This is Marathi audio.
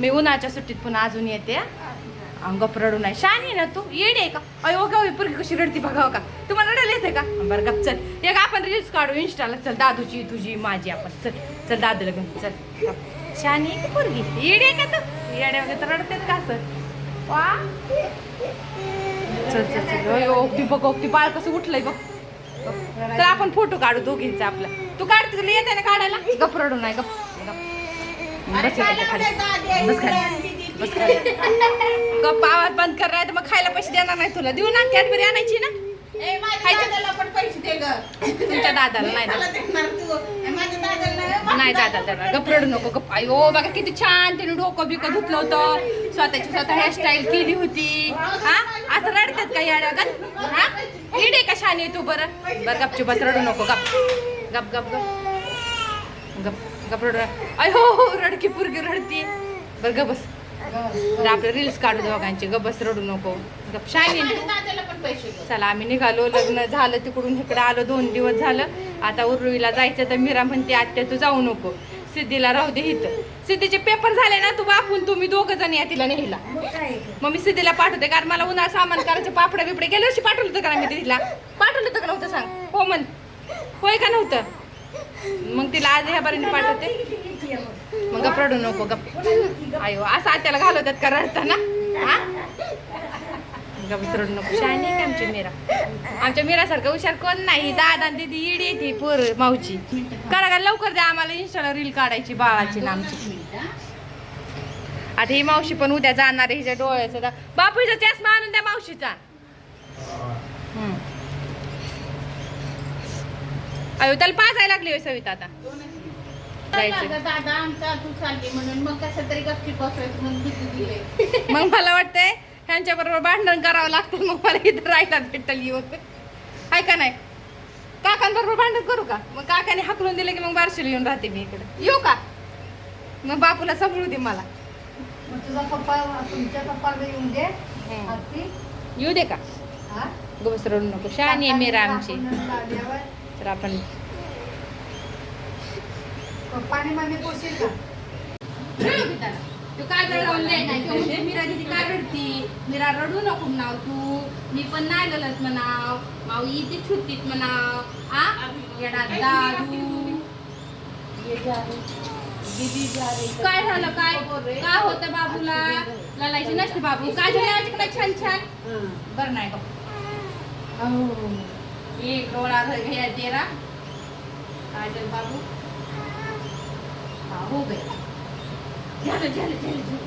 मी उन्हाच्या सुट्टीत पुन्हा अजून येते. अंग रडू नाही. शानी आहे ना तू? येडी आहे का? अयो गावी पुरगी कशी रडती बघावं का? तुम्हाला रडायला येते का? बरं गप चल. एक आपण रील्स काढू इंस्टाला चल दादूची तुझी माझी आपण. चल चल दादूला घेऊन. चल शानी आहे का पोरगी. येडी आहे का तू? येड्या वगैरे तर रडतेत का सर वा. चल चल चल. अयो ओक्ती बघ ओक्ती बाळ कसं उठलंय बघ. तर आपण फोटो काढू दोघींचा आपला. तू काढते तुला येते ना काढायला? गप रडू नाही गप. बस बस खाली. बस खाली. गप आवाज बंद कर मग खायला पैसे देणार नाही तुला. देऊ ना कॅडबरी आणायची ना. तुमच्या दादाला नाही तू. नाही, दादा दादा गप रडू नको बघा किती छान त्याने डोकं बिकं धुतलं होतं. स्वतःची स्वतः हेअरस्टाईल केली होती. हा? आता रडतात का याड्या गप हा? इडे का शानी तू बरं? बरं गपची बस रडू नको गप गप गप गप गप गप रडू. अयो रडकी पुरगी रडती. बरं गप बस. आपले रील्स काढू दोघांचे. गप बस रडू नको. गप पैसे. चला आम्ही निघालो. लग्न झालं तिकडून इकडे आलो. दोन दिवस झालं. आता उर्वीला जायचं तर मीरा म्हणते आत्या तू जाऊ नको. सिद्धीला राहू दे इथं. सिद्धीचे पेपर झाले ना तू बापून तुम्ही दोघ जण या तिला नेहला मग मी सिद्धीला पाठवते कारण मला उन्हाळा सामान करायचे पापडे बिपडे गेल्या वर्षी पाठवलं होतं का मी तिला? पाठवलं होतं का नव्हतं सांग? हो म्हण. होय का नव्हतं? मग तिला आज ह्या बारीने पाठवते. मग गप रडू नको गप आयो असं आत्याला घालवतात का रडताना? हा? रडू नको. शानी आमची मीरा? आमच्या मीरासारखं हुशार कोण नाही. दादा दिदी दीदी इडी येते पोर मावची करा का लवकर द्या आम्हाला इंस्टाला रील काढायची बाळाची ना आमची. आता ही मावशी पण उद्या जाणार आहे हिच्या डोळ्याचं बापू हिचा चष्मा आणून द्या मावशीचा. हम्म. अयो त्याला पाजायला लागली होय सविता आता जायचं. दादा दादा आमचा तू चालली म्हणून मग कसं तरी गपची बसवायचं म्हणून भीती दिली मग मला वाटतंय ह्यांच्या बरोबर भांडण करावं लागतं मग मला इथं राहायला भेटल येऊन आहे का नाही काकांबरोबर भांडण करू का मग काकाने हाकलून दिले की मग बारशीला येऊन राहते मी इकडे येऊ का मग बापूला सांभाळू दे मला मग तुझा पप्पा तुमच्या पप्पाला येऊन दे हम्म. आरती येऊ दे का हा? गोबस रडू नको शहाणी आहे मीरा आमची तर आपण पाणी मामी पोशील का? तू काय रडवून दे नाही किंवा म्हणते, मीरा दिदी काय रडती? मीरा रडू नको म्हणाव तू. मी पण नाही ललत म्हणाव. माऊ इथे छुट्टीत म्हणाव. आ? येडा दादू काय झालं? काय? काय होतं बाबूला? ललायची नसते बाबू. काय झालं तिकडे छान छान. बरं नाही. એ ડોળા થઈ ગયા તેરા કાજલ બાબુ આવો ગયા ચાલો ચાલો ચાલો